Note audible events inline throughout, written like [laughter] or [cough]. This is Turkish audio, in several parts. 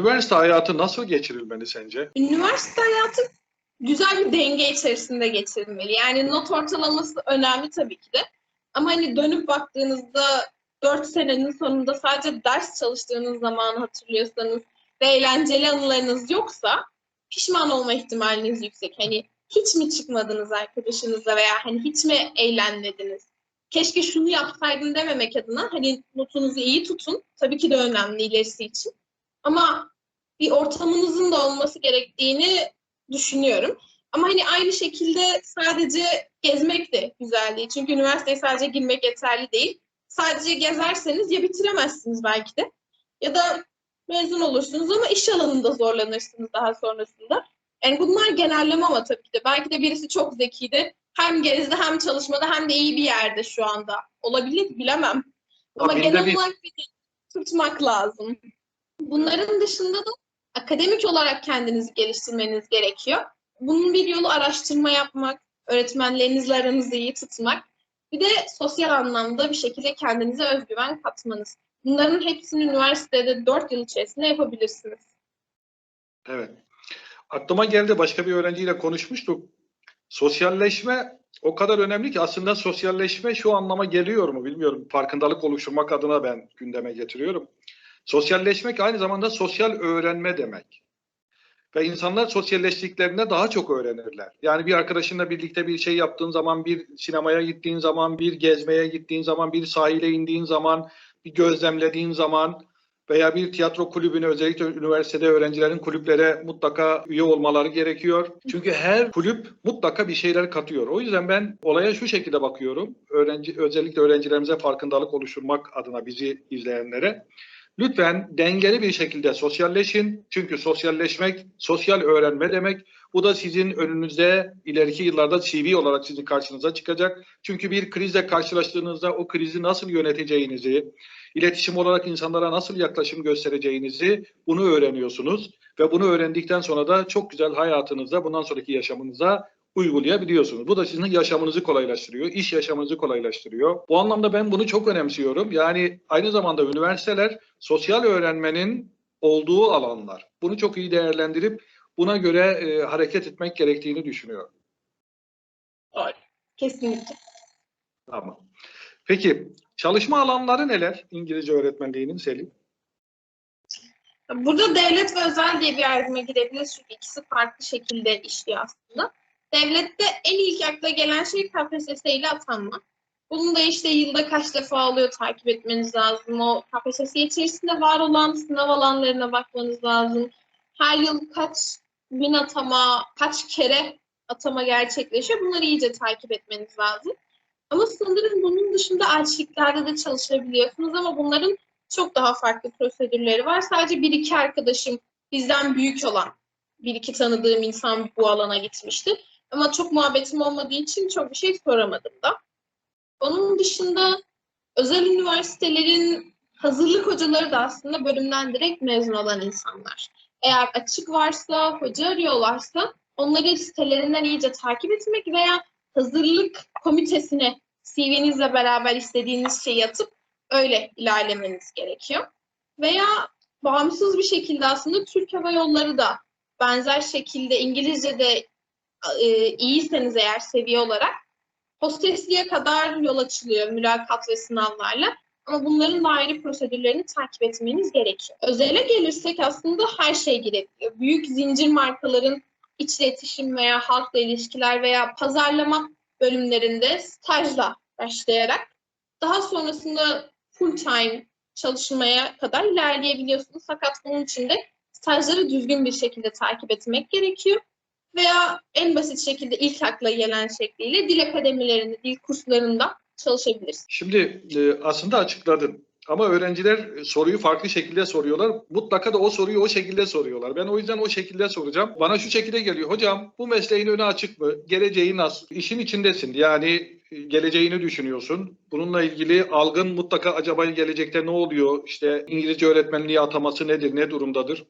Üniversite hayatı nasıl geçirilmeli sence? Üniversite hayatı güzel bir denge içerisinde geçirilmeli. Yani not ortalaması önemli tabii ki de. Ama hani dönüp baktığınızda 4 senenin sonunda sadece ders çalıştığınız zamanı hatırlıyorsanız ve eğlenceli anılarınız yoksa pişman olma ihtimaliniz yüksek. Hani hiç mi çıkmadınız arkadaşınızla veya hani hiç mi eğlenmediniz? Keşke şunu yapsaydım dememek adına hani notunuzu iyi tutun. Tabii ki de önemli ilerisi için. Ama bir ortamınızın da olması gerektiğini düşünüyorum. Ama hani aynı şekilde sadece gezmek de güzel değil. Çünkü üniversiteye sadece girmek yeterli değil. Sadece gezerseniz ya bitiremezsiniz belki de ya da mezun olursunuz ama iş alanında zorlanırsınız daha sonrasında. Yani bunlar genelleme ama tabii ki de. Belki de birisi çok zekiydi. Hem gezdi hem çalışmada hem de iyi bir yerde şu anda. Olabilir bilemem. Ama genel olarak bir tutmak lazım. Bunların dışında da akademik olarak kendinizi geliştirmeniz gerekiyor. Bunun bir yolu araştırma yapmak, öğretmenlerinizle aranızı iyi tutmak, bir de sosyal anlamda bir şekilde kendinize özgüven katmanız. Bunların hepsini üniversitede 4 yıl içerisinde yapabilirsiniz. Evet. Aklıma geldi başka bir öğrenciyle konuşmuştuk. Sosyalleşme o kadar önemli ki aslında sosyalleşme şu anlama geliyor mu bilmiyorum. Farkındalık oluşturmak adına ben gündeme getiriyorum. Sosyalleşmek aynı zamanda sosyal öğrenme demek. Ve insanlar sosyalleştiklerinde daha çok öğrenirler. Yani bir arkadaşınla birlikte bir şey yaptığın zaman, bir sinemaya gittiğin zaman, bir gezmeye gittiğin zaman, bir sahile indiğin zaman, bir gözlemlediğin zaman veya bir tiyatro kulübüne özellikle üniversitede öğrencilerin kulüplere mutlaka üye olmaları gerekiyor. Çünkü her kulüp mutlaka bir şeyler katıyor. O yüzden ben olaya şu şekilde bakıyorum. Öğrenci özellikle öğrencilerimize farkındalık oluşturmak adına bizi izleyenlere lütfen dengeli bir şekilde sosyalleşin. Çünkü sosyalleşmek sosyal öğrenme demek. Bu da sizin önünüzde ileriki yıllarda CV olarak sizin karşınıza çıkacak. Çünkü bir krizle karşılaştığınızda o krizi nasıl yöneteceğinizi, iletişim olarak insanlara nasıl yaklaşım göstereceğinizi bunu öğreniyorsunuz ve bunu öğrendikten sonra da çok güzel hayatınızda bundan sonraki yaşamınıza uygulayabiliyorsunuz. Bu da sizin yaşamınızı kolaylaştırıyor, iş yaşamınızı kolaylaştırıyor. Bu anlamda ben bunu çok önemsiyorum. Yani aynı zamanda üniversiteler sosyal öğrenmenin olduğu alanlar. Bunu çok iyi değerlendirip buna göre e, hareket etmek gerektiğini düşünüyorum. Kesinlikle. Tamam. Peki çalışma alanları neler İngilizce öğretmenliğinin Selim? Burada devlet ve özel diye bir ayrıma girebiliriz çünkü ikisi farklı şekilde işliyor aslında. Devlette en ilk akla gelen şey KPSS ile atanma. Bunun da işte yılda kaç defa oluyor takip etmeniz lazım. O KPSS içerisinde var olan sınav alanlarına bakmanız lazım. Her yıl kaç bin atama, kaç kere atama gerçekleşiyor. Bunları iyice takip etmeniz lazım. Ama sanırım bunun dışında elçiliklerde de çalışabiliyorsunuz ama bunların çok daha farklı prosedürleri var. Sadece bir iki arkadaşım bizden büyük olan bir iki tanıdığım insan bu alana gitmişti. Ama çok muhabbetim olmadığı için çok bir şey soramadım da. Onun dışında özel üniversitelerin hazırlık hocaları da aslında bölümden direkt mezun olan insanlar. Eğer açık varsa, hoca arıyorlarsa onları sitelerinden iyice takip etmek veya hazırlık komitesine CV'nizle beraber istediğiniz şeyi atıp öyle ilerlemeniz gerekiyor. Veya bağımsız bir şekilde aslında Türk Hava Yolları da benzer şekilde İngilizce'de e, iyiyseniz eğer seviye olarak hostesliğe kadar yol açılıyor mülakat ve sınavlarla. Ama bunların da ayrı prosedürlerini takip etmeniz gerekiyor. Özele gelirsek aslında her şey girebiliyor. Büyük zincir markaların iç iletişim veya halkla ilişkiler veya pazarlama bölümlerinde stajla başlayarak daha sonrasında full time çalışmaya kadar ilerleyebiliyorsunuz. Fakat bunun için de stajları düzgün bir şekilde takip etmek gerekiyor. Veya en basit şekilde ilk akla gelen şekliyle dil akademilerinde, dil kurslarında çalışabilirsiniz. Şimdi e, aslında açıkladın. Ama öğrenciler soruyu farklı şekilde soruyorlar. Mutlaka da o soruyu o şekilde soruyorlar. Ben o yüzden o şekilde soracağım. Bana şu şekilde geliyor. Hocam bu mesleğin önü açık mı? Geleceği nasıl? İşin içindesin. Yani e, geleceğini düşünüyorsun. Bununla ilgili algın mutlaka acaba gelecekte ne oluyor? İşte İngilizce öğretmenliği ataması nedir? Ne durumdadır?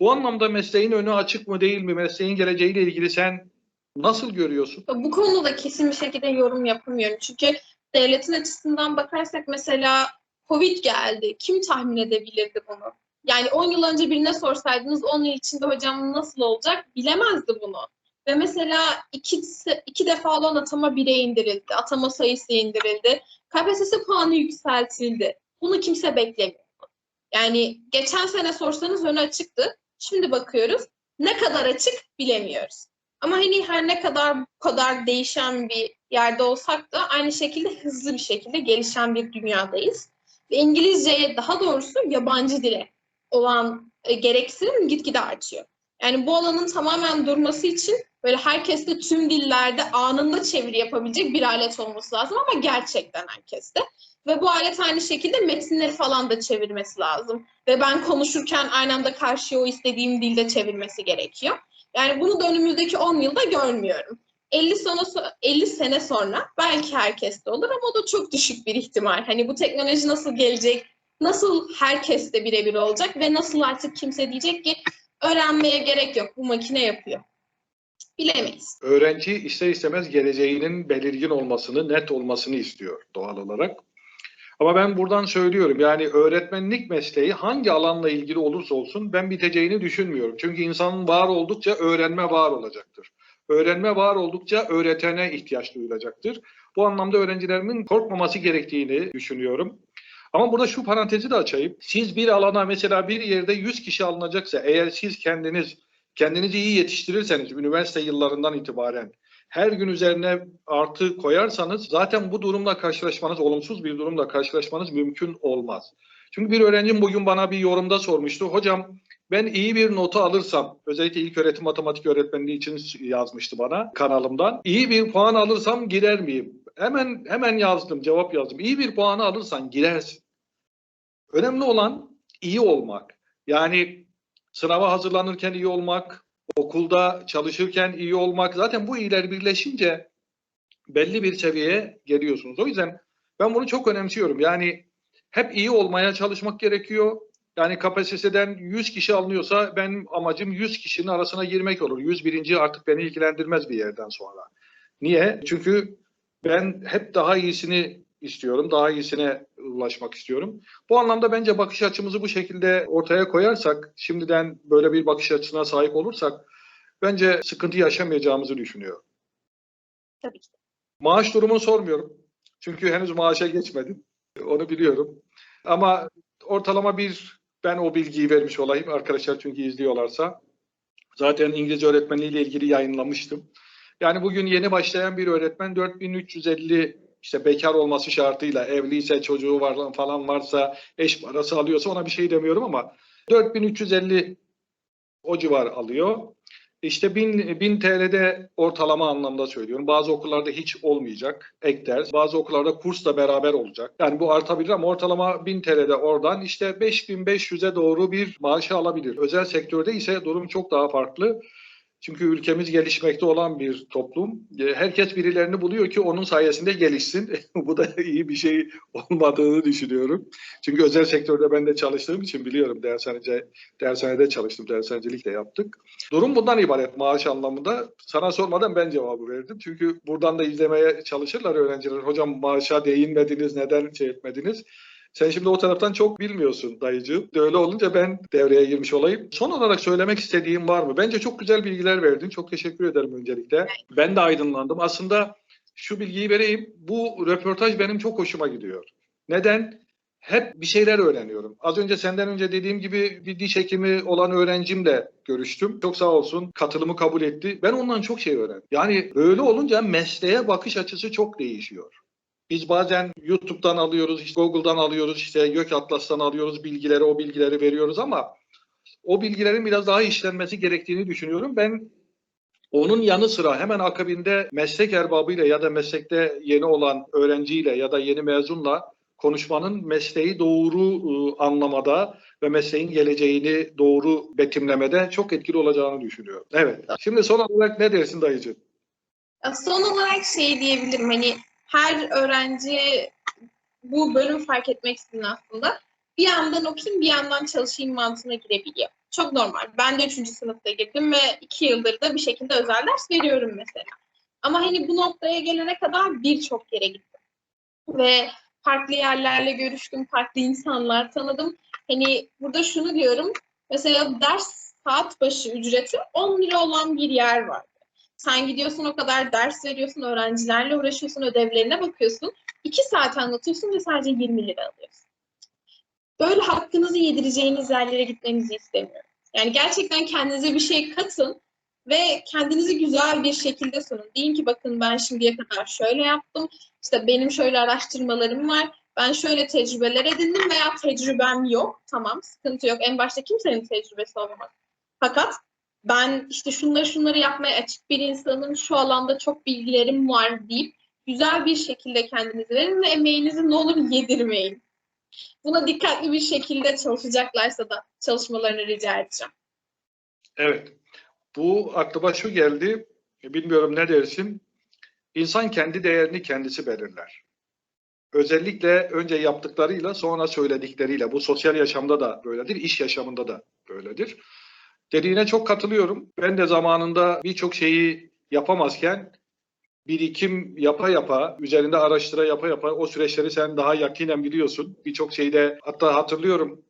Bu anlamda mesleğin önü açık mı değil mi? Mesleğin geleceğiyle ilgili sen nasıl görüyorsun? Bu konuda kesin bir şekilde yorum yapamıyorum. Çünkü devletin açısından bakarsak mesela Covid geldi. Kim tahmin edebilirdi bunu? Yani 10 yıl önce birine sorsaydınız 10 yıl içinde hocam nasıl olacak bilemezdi bunu. Ve mesela iki, iki defa olan atama bire indirildi. Atama sayısı indirildi. KPSS puanı yükseltildi. Bunu kimse beklemiyor. Yani geçen sene sorsanız önü açıktı. Şimdi bakıyoruz. Ne kadar açık bilemiyoruz. Ama hani her ne kadar bu kadar değişen bir yerde olsak da aynı şekilde hızlı bir şekilde gelişen bir dünyadayız. Ve İngilizceye daha doğrusu yabancı dile olan e, gereksinim gitgide artıyor. Yani bu alanın tamamen durması için böyle herkeste tüm dillerde anında çeviri yapabilecek bir alet olması lazım ama gerçekten herkeste. Ve bu alet aynı şekilde metinleri falan da çevirmesi lazım. Ve ben konuşurken aynı anda karşıya o istediğim dilde çevirmesi gerekiyor. Yani bunu da önümüzdeki 10 yılda görmüyorum. 50 sene, 50 sene sonra belki herkeste olur ama o da çok düşük bir ihtimal. Hani bu teknoloji nasıl gelecek, nasıl herkeste birebir olacak ve nasıl artık kimse diyecek ki öğrenmeye gerek yok, bu makine yapıyor. Bilemeyiz. Öğrenci ister istemez geleceğinin belirgin olmasını, net olmasını istiyor doğal olarak. Ama ben buradan söylüyorum yani öğretmenlik mesleği hangi alanla ilgili olursa olsun ben biteceğini düşünmüyorum. Çünkü insanın var oldukça öğrenme var olacaktır. Öğrenme var oldukça öğretene ihtiyaç duyulacaktır. Bu anlamda öğrencilerimin korkmaması gerektiğini düşünüyorum. Ama burada şu parantezi de açayım. Siz bir alana mesela bir yerde 100 kişi alınacaksa eğer siz kendiniz kendinizi iyi yetiştirirseniz üniversite yıllarından itibaren her gün üzerine artı koyarsanız zaten bu durumla karşılaşmanız, olumsuz bir durumla karşılaşmanız mümkün olmaz. Çünkü bir öğrencim bugün bana bir yorumda sormuştu. Hocam ben iyi bir notu alırsam, özellikle ilk öğretim matematik öğretmenliği için yazmıştı bana kanalımdan. İyi bir puan alırsam girer miyim? Hemen hemen yazdım, cevap yazdım. İyi bir puanı alırsan girersin. Önemli olan iyi olmak. Yani sınava hazırlanırken iyi olmak, okulda çalışırken iyi olmak. Zaten bu iyiler birleşince belli bir seviyeye geliyorsunuz. O yüzden ben bunu çok önemsiyorum. Yani hep iyi olmaya çalışmak gerekiyor. Yani KPSS'den 100 kişi alınıyorsa benim amacım 100 kişinin arasına girmek olur. 101. artık beni ilgilendirmez bir yerden sonra. Niye? Çünkü ben hep daha iyisini istiyorum. Daha iyisine ulaşmak istiyorum. Bu anlamda bence bakış açımızı bu şekilde ortaya koyarsak, şimdiden böyle bir bakış açısına sahip olursak bence sıkıntı yaşamayacağımızı düşünüyorum. Tabii ki. Maaş durumunu sormuyorum. Çünkü henüz maaşa geçmedim. Onu biliyorum. Ama ortalama bir ben o bilgiyi vermiş olayım arkadaşlar çünkü izliyorlarsa. Zaten İngilizce öğretmenliğiyle ilgili yayınlamıştım. Yani bugün yeni başlayan bir öğretmen 4350 işte bekar olması şartıyla evliyse çocuğu var falan varsa eş parası alıyorsa ona bir şey demiyorum ama 4350 o civar alıyor. İşte 1000, 1000 TL'de ortalama anlamda söylüyorum. Bazı okullarda hiç olmayacak ek ders. Bazı okullarda kursla beraber olacak. Yani bu artabilir ama ortalama 1000 TL'de oradan işte 5500'e doğru bir maaşı alabilir. Özel sektörde ise durum çok daha farklı. Çünkü ülkemiz gelişmekte olan bir toplum. E, Herkes birilerini buluyor ki onun sayesinde gelişsin. [laughs] Bu da iyi bir şey olmadığını düşünüyorum. Çünkü özel sektörde ben de çalıştığım için biliyorum. Dershanede, dershanede çalıştım, dershanecilik de yaptık. Durum bundan ibaret maaş anlamında. Sana sormadan ben cevabı verdim. Çünkü buradan da izlemeye çalışırlar öğrenciler. Hocam maaşa değinmediniz, neden şey etmediniz? Sen şimdi o taraftan çok bilmiyorsun dayıcığım. Öyle olunca ben devreye girmiş olayım. Son olarak söylemek istediğim var mı? Bence çok güzel bilgiler verdin. Çok teşekkür ederim öncelikle. Ben de aydınlandım. Aslında şu bilgiyi vereyim. Bu röportaj benim çok hoşuma gidiyor. Neden? Hep bir şeyler öğreniyorum. Az önce senden önce dediğim gibi bir diş hekimi olan öğrencimle görüştüm. Çok sağ olsun katılımı kabul etti. Ben ondan çok şey öğrendim. Yani böyle olunca mesleğe bakış açısı çok değişiyor. Biz bazen YouTube'dan alıyoruz, işte Google'dan alıyoruz, işte Gök Atlas'tan alıyoruz bilgileri, o bilgileri veriyoruz ama o bilgilerin biraz daha işlenmesi gerektiğini düşünüyorum. Ben onun yanı sıra hemen akabinde meslek erbabıyla ya da meslekte yeni olan öğrenciyle ya da yeni mezunla konuşmanın mesleği doğru ıı, anlamada ve mesleğin geleceğini doğru betimlemede çok etkili olacağını düşünüyorum. Evet. Şimdi son olarak ne dersin dayıcığım? Son olarak şey diyebilirim hani her öğrenci bu bölüm fark etmeksizin aslında bir yandan okuyayım bir yandan çalışayım mantığına girebiliyor. Çok normal. Ben de 3. sınıfta girdim ve 2 yıldır da bir şekilde özel ders veriyorum mesela. Ama hani bu noktaya gelene kadar birçok yere gittim. Ve farklı yerlerle görüştüm, farklı insanlar tanıdım. Hani burada şunu diyorum. Mesela ders saat başı ücreti 10 lira olan bir yer var. Sen gidiyorsun o kadar ders veriyorsun, öğrencilerle uğraşıyorsun, ödevlerine bakıyorsun. 2 saat anlatıyorsun ve sadece 20 lira alıyorsun. Böyle hakkınızı yedireceğiniz yerlere gitmenizi istemiyorum. Yani gerçekten kendinize bir şey katın ve kendinizi güzel bir şekilde sunun. Deyin ki bakın ben şimdiye kadar şöyle yaptım. İşte benim şöyle araştırmalarım var. Ben şöyle tecrübeler edindim veya tecrübem yok. Tamam sıkıntı yok. En başta kimsenin tecrübesi olmaz. Fakat ben işte şunları şunları yapmaya açık bir insanım. Şu alanda çok bilgilerim var deyip güzel bir şekilde kendinizi verin ve emeğinizi ne olur yedirmeyin. Buna dikkatli bir şekilde çalışacaklarsa da çalışmalarını rica edeceğim. Evet. Bu aklıma şu geldi. Bilmiyorum ne dersin. İnsan kendi değerini kendisi belirler. Özellikle önce yaptıklarıyla sonra söyledikleriyle. Bu sosyal yaşamda da böyledir, iş yaşamında da böyledir. Dediğine çok katılıyorum. Ben de zamanında birçok şeyi yapamazken birikim yapa yapa, üzerinde araştıra yapa yapa o süreçleri sen daha yakinen biliyorsun. Birçok şeyde hatta hatırlıyorum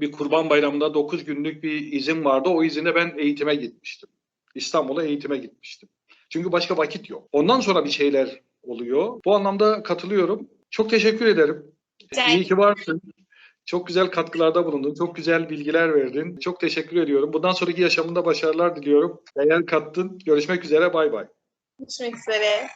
bir kurban bayramında 9 günlük bir izin vardı. O izinde ben eğitime gitmiştim. İstanbul'a eğitime gitmiştim. Çünkü başka vakit yok. Ondan sonra bir şeyler oluyor. Bu anlamda katılıyorum. Çok teşekkür ederim. Rica İyi ki varsın. Çok güzel katkılarda bulundun. Çok güzel bilgiler verdin. Çok teşekkür ediyorum. Bundan sonraki yaşamında başarılar diliyorum. Değer kattın. Görüşmek üzere. Bay bay. Görüşmek üzere.